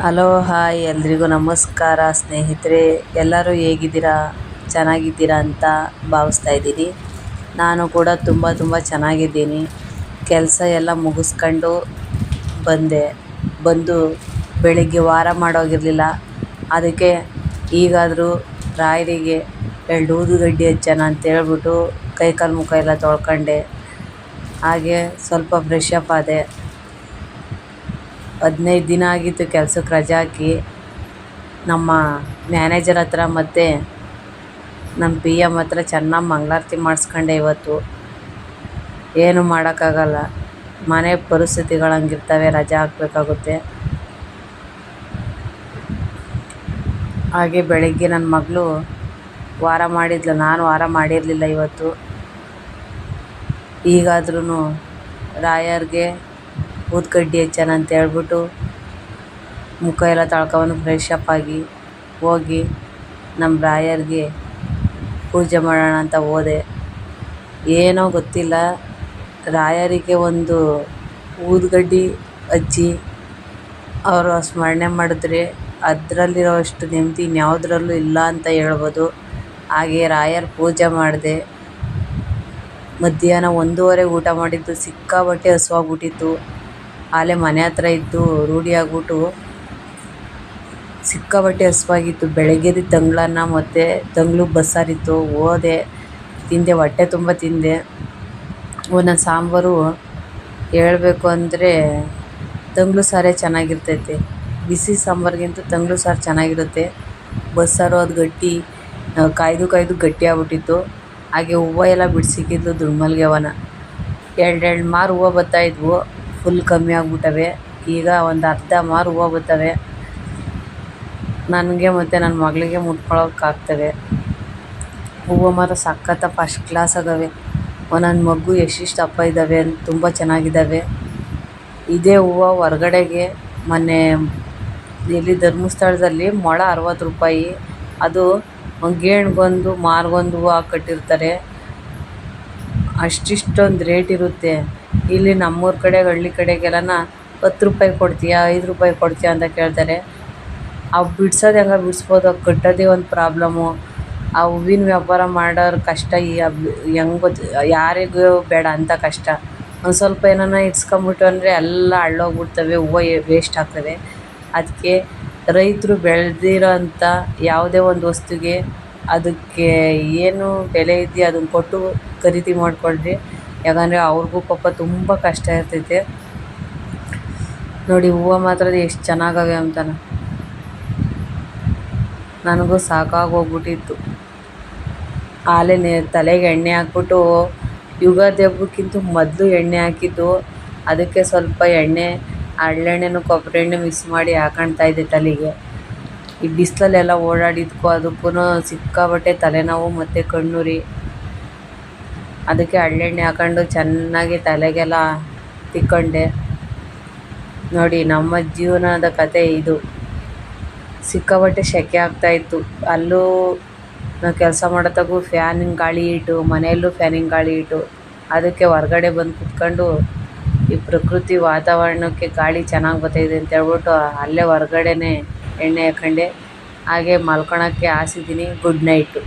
Hello, hi. ಎಲ್ರಿಗೂ ನಮಸ್ಕಾರ ಸ್ನೇಹಿತರೆ. ಎಲ್ಲರೂ ಹೇಗಿದ್ದೀರಾ? ಚೆನ್ನಾಗಿದ್ದೀರಾ ಅಂತ ಭಾವಿಸ್ತಾ ಇದ್ದೀನಿ. ನಾನು ಕೂಡ ತುಂಬ ತುಂಬ ಚೆನ್ನಾಗಿದ್ದೀನಿ. ಕೆಲಸ ಎಲ್ಲ ಮುಗಿಸ್ಕೊಂಡು ಬಂದೆ. ಬಂದು ಬೆಳಿಗ್ಗೆ ವಾರ ಮಾಡೋಗಿರಲಿಲ್ಲ. ಅದಕ್ಕೆ ಈಗಾದರೂ ರಾಯರಿಗೆ ಎರಡು ಊದುಗಡ್ಡಿ ಹಚ್ಚೋಣ ಅಂತೇಳ್ಬಿಟ್ಟು ಕೈ ಕಾಲು ಮುಖ ಎಲ್ಲ ತೊಳ್ಕೊಂಡೆ. ಹಾಗೆ ಸ್ವಲ್ಪ ಫ್ರೆಶ್ ಅಪ್ ಆದೆ. ಹದಿನೈದು ದಿನ ಆಗಿತ್ತು ಕೆಲ್ಸಕ್ಕೆ ರಜೆ ಹಾಕಿ. ನಮ್ಮ ಮ್ಯಾನೇಜರ್ ಹತ್ರ ಮತ್ತು ನಮ್ಮ ಪಿ ಎಂ ಹತ್ರ ಚೆನ್ನಾಗಿ ಮಂಗಳಾರತಿ ಮಾಡಿಸ್ಕೊಂಡೆ ಇವತ್ತು. ಏನು ಮಾಡೋಕ್ಕಾಗಲ್ಲ. ಮನೆ ಪರಿಸ್ಥಿತಿಗಳು ಹಂಗಿರ್ತವೆ, ರಜೆ ಹಾಕಬೇಕಾಗುತ್ತೆ. ಹಾಗೆ ಬೆಳಗ್ಗೆ ನನ್ನ ಮಗಳು ವಾರ ಮಾಡಿದ್ಲು. ನಾನು ವಾರ ಮಾಡಿರಲಿಲ್ಲ ಇವತ್ತು. ಈಗಾದ್ರೂ ರಾಯರ್ಗೆ ಊದ್ಕಡ್ಡಿ ಹಚ್ಚೋಣ ಅಂತ ಹೇಳ್ಬಿಟ್ಟು ಮುಖ ಎಲ್ಲ ಫ್ರೆಶ್ ಅಪ್ ಆಗಿ ಹೋಗಿ ನಮ್ಮ ರಾಯರಿಗೆ ಪೂಜೆ ಮಾಡೋಣ ಅಂತ ಹೋದೆ. ಏನೋ ಗೊತ್ತಿಲ್ಲ. ರಾಯರಿಗೆ ಒಂದು ಊದುಗಡ್ಡಿ ಹಚ್ಚಿ ಅವರು ಸ್ಮರಣೆ ಮಾಡಿದ್ರೆ ಅದರಲ್ಲಿರೋಷ್ಟು ನೆಮ್ಮದಿ ಇನ್ಯಾವುದ್ರಲ್ಲೂ ಇಲ್ಲ ಅಂತ ಹೇಳ್ಬೋದು. ಹಾಗೆ ರಾಯರ್ ಪೂಜೆ ಮಾಡಿದೆ. ಮಧ್ಯಾಹ್ನ ಒಂದೂವರೆಗೆ ಊಟ ಮಾಡಿದ್ದು ಸಿಕ್ಕಾಪಟ್ಟೆ ಹಸ್ವಾಗ್ಬಿಟ್ಟಿತ್ತು. ಆಲೇ ಮನೆ ಹತ್ರ ಇದ್ದು ರೂಢಿ ಆಗ್ಬಿಟ್ಟು ಸಿಕ್ಕಾಪಟ್ಟೆ ಹಸ್ವಾಗಿತ್ತು. ಬೆಳಗ್ಗೆದು ತಂಗ್ಳನ್ನ ಮತ್ತು ತಂಗ್ಳು ಬಸ್ಸಾರಿತ್ತು ಹೋದೆ, ತಿಂದೆ, ಹೊಟ್ಟೆ ತುಂಬ ತಿಂದೆ. ಒಂದೊಂದು ಸಾಂಬಾರು ಹೇಳಬೇಕು ಅಂದರೆ ತಂಗ್ಳು ಸಾರೇ ಚೆನ್ನಾಗಿರ್ತೈತೆ. ಬಿಸಿ ಸಾಂಬಾರಿಗಿಂತ ತಂಗ್ಳು ಸಾರು ಚೆನ್ನಾಗಿರುತ್ತೆ. ಬಸ್ಸಾರು ಅದು ಗಟ್ಟಿ ಕಾಯ್ದು ಕಾಯ್ದು ಗಟ್ಟಿ ಆಗ್ಬಿಟ್ಟಿತ್ತು. ಹಾಗೆ ಹೂವು ಎಲ್ಲ ಬಿಡಿಸಿಕ್ಕಿದ್ದು ದುರ್ಮಲ್ಗೆ ಎರಡೆರಡು ಎರಡು ಎರಡು ಮಾರು ಹೂವು ಬರ್ತಾಯಿದ್ವು ಫುಲ್ ಕಮ್ಮಿ ಆಗ್ಬಿಟ್ಟವೆ. ಈಗ ಒಂದು ಅರ್ಧ ಮಾರು ಹೂವು ಬರ್ತವೆ ನನಗೆ ಮತ್ತು ನನ್ನ ಮಗಳಿಗೆ ಆಗ್ತವೆ. ಹೂವು ಮಾತ್ರ ಸಖತ್ತ ಫಸ್ಟ್ ಕ್ಲಾಸ್ ಅದಾವೆ ಒಂದೊಂದು ಮಗು ಎಷ್ಟಿಷ್ಟು ದಪ್ಪ ಇದ್ದಾವೆ ತುಂಬ ಚೆನ್ನಾಗಿದ್ದಾವೆ ಇದೇ ಹೂವು ಹೊರ್ಗಡೆಗೆ ಮೊನ್ನೆ ಇಲ್ಲಿ ಧರ್ಮಸ್ಥಳದಲ್ಲಿ ಮೊಳ ಅರವತ್ತು ರೂಪಾಯಿ. ಅದು ಗೇಣ್ಗೊಂದು ಮಾರ್ಗೊಂದು ಹೂವು ಕಟ್ಟಿರ್ತಾರೆ. ಅಷ್ಟಿಷ್ಟೊಂದು ರೇಟ್ ಇರುತ್ತೆ. ಇಲ್ಲಿ ನಮ್ಮೂರ ಕಡೆ, ಹಳ್ಳಿ ಕಡೆಗೆಲ್ಲನ ಹತ್ತು ರೂಪಾಯಿ ಕೊಡ್ತೀಯಾ, ಐದು ರೂಪಾಯಿ ಕೊಡ್ತೀಯಾ ಅಂತ ಕೇಳ್ತಾರೆ. ಅವು ಬಿಡ್ಸೋದು ಹೆಂಗೆ ಬಿಡಿಸ್ಬೋದು? ಕಟ್ಟೋದೇ ಒಂದು ಪ್ರಾಬ್ಲಮ್ಮು ಆ ಹೂವಿನ ವ್ಯಾಪಾರ ಮಾಡೋರು ಕಷ್ಟ, ಈ ಹೆಂಗೆ ಗೊತ್ತು, ಯಾರಿಗೂ ಬೇಡ ಅಂತ ಕಷ್ಟ. ಒಂದು ಸ್ವಲ್ಪ ಏನಾನ ಇಟ್ಸ್ಕೊಂಬಿಟ್ಟು ಅಂದರೆ ಎಲ್ಲ ಹಳ್ಳೋಗ್ಬಿಡ್ತವೆ ಹೂವು ವೇಸ್ಟ್ ಆಗ್ತವೆ. ಅದಕ್ಕೆ ರೈತರು ಬೆಳೆದಿರೋ ಅಂಥ ಯಾವುದೇ ಒಂದು ವಸ್ತುಗೆ ಅದಕ್ಕೆ ಏನು ಬೆಲೆ ಇದೆಯೋ ಅದನ್ನು ಕೊಟ್ಟು ಖರೀದಿ ಮಾಡಿಕೊಳ್ರಿ. ಯಾಕಂದರೆ ಅವ್ರಿಗೂ ಪಾಪ ತುಂಬ ಕಷ್ಟ ಇರ್ತೈತೆ. ನೋಡಿ, ಹೂವು ಮಾತ್ರ ಎಷ್ಟು ಚೆನ್ನಾಗವೆ ಅಂತಾನೆ. ನನಗೂ ಸಾಕಾಗೋಗ್ಬಿಟ್ಟಿತ್ತು. ಆಲೇ ತಲೆಗೆ ಎಣ್ಣೆ ಹಾಕ್ಬಿಟ್ಟು ಯುಗಾದಿ ಹಬ್ಬಕ್ಕಿಂತ ಮೊದಲು ಎಣ್ಣೆ ಹಾಕಿದ್ದು. ಅದಕ್ಕೆ ಸ್ವಲ್ಪ ಎಣ್ಣೆ ಹಳ್ಳೆಣ್ಣೆನೂ ಕೊಬ್ಬರಿ ಎಣ್ಣೆ ಮಿಕ್ಸ್ ಮಾಡಿ ಹಾಕೊಳ್ತಾ ಇದ್ದೆ ತಲೆಗೆ. ಈ ಬಿಸಿಲಲ್ಲೆಲ್ಲ ಓಡಾಡಿದ್ಕೋ ಅದಕ್ಕೂ ಸಿಕ್ಕಾಪಟ್ಟೆ ತಲೆನೋವು ಮತ್ತು ಕಣ್ಣುರಿ. ಅದಕ್ಕೆ ಹಳ್ಳೆಣ್ಣೆ ಹಾಕೊಂಡು ಚೆನ್ನಾಗಿ ತಲೆಗೆಲ್ಲ ತಿಕ್ಕೊಂಡೆ. ನೋಡಿ, ನಮ್ಮ ಜೀವನದ ಕತೆ ಇದು. ಸಿಕ್ಕಾಪಟ್ಟೆ ಸೆಕೆ ಆಗ್ತಾಯಿತ್ತು ಅಲ್ಲೂ ನಾವು ಕೆಲಸ ಮಾಡೋತ್ತಾಗೂ ಫ್ಯಾನಿನ ಗಾಳಿ ಇಟ್ಟು, ಮನೆಯಲ್ಲೂ ಫ್ಯಾನಿನ ಗಾಳಿ ಇಟ್ಟು, ಅದಕ್ಕೆ ಹೊರಗಡೆ ಬಂದು ಕುತ್ಕೊಂಡು ಈ ಪ್ರಕೃತಿ ವಾತಾವರಣಕ್ಕೆ ಗಾಳಿ ಚೆನ್ನಾಗಿ ಬರ್ತಾಯಿದೆ ಅಂತ ಹೇಳ್ಬಿಟ್ಟು ಅಲ್ಲೇ ಹೊರಗಡೆನೇ ಎಣ್ಣೆ ಹಾಕೊಂಡೆ. ಹಾಗೆ ಮಲ್ಕೊಳಕ್ಕೆ ಹಾಸಿದ್ದೀನಿ ಗುಡ್ ನೈಟು